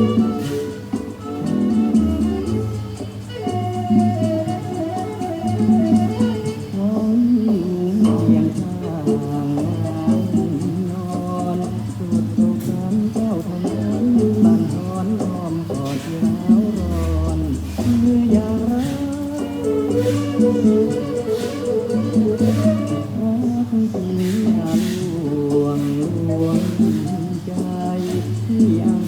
อยเนื้อทองทองผู้เอ๋ยท้องเพียงข้างงามนอนสุดโศกสันเจ้าทองนั้นบันทอนอ้อมกอดที่ร้าวร้อนเมื่ออย่างรักรักจริงอย่าลวงลวงใจที่อัง